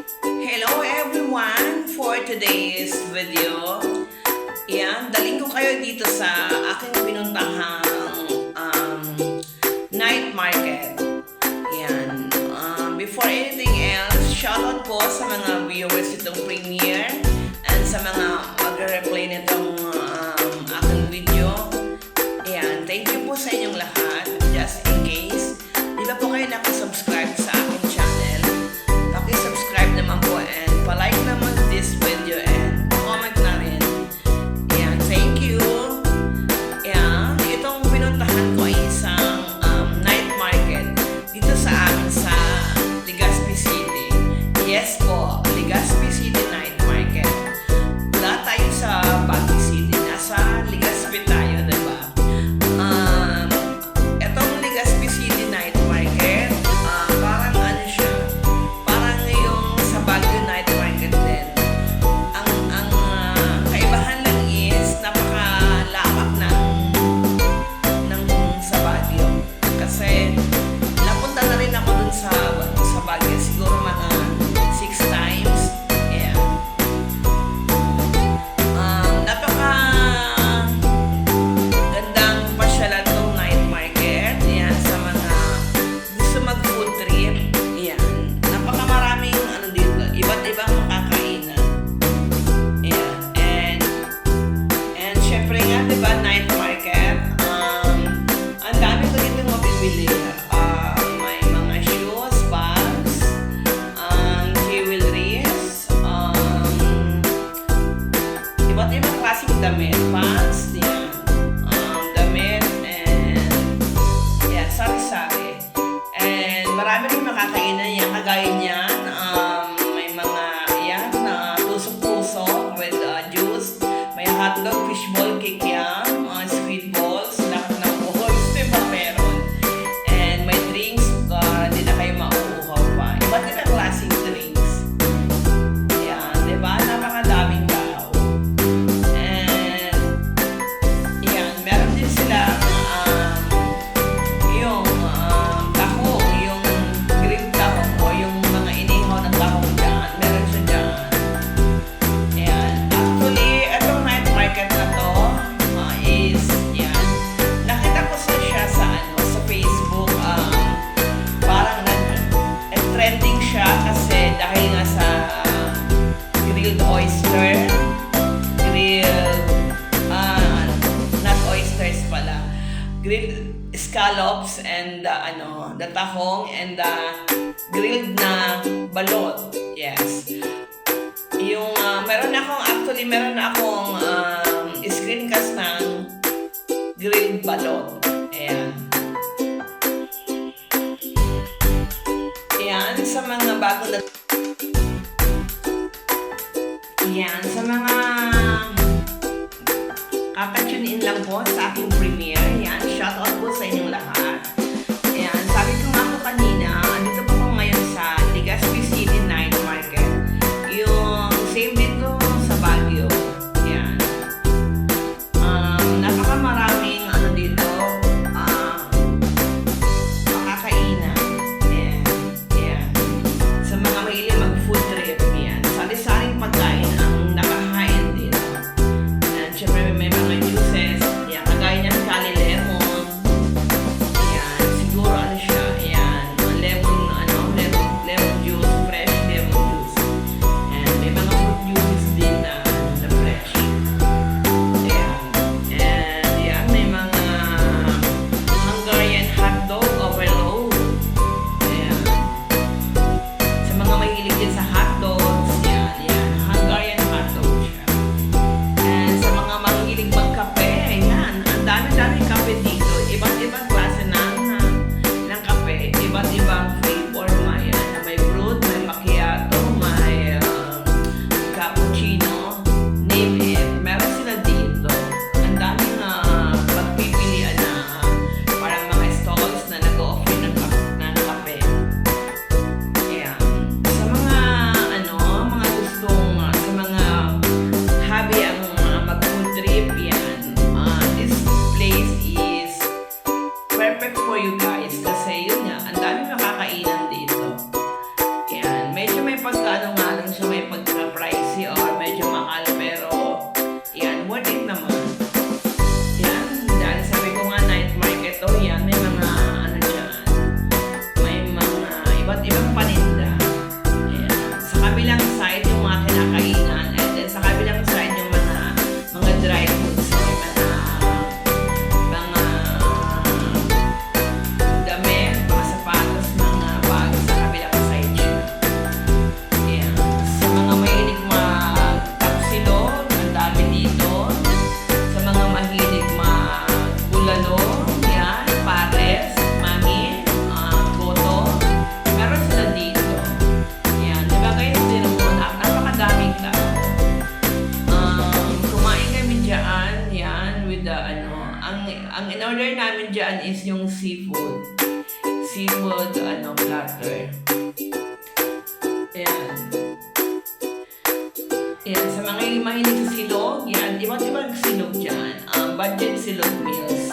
Hello everyone for today's video. Yan, daling ko kayo dito sa aking pinuntahang um, night market. Yan. Um, before anything else, shoutout po sa mga Yes po, Legazpi City da minha paz scallops and the, uh, ano, the tahong and the grilled na balot. Yes. Yung, uh, meron akong, actually, meron akong um, screencast ng grilled balot. ang in-order namin dyan is yung seafood. Seafood, ano, platter. Ayan. Ayan, sa mga mahilig sa silog, yan, di ba, di silog dyan? Um, budget silog meals.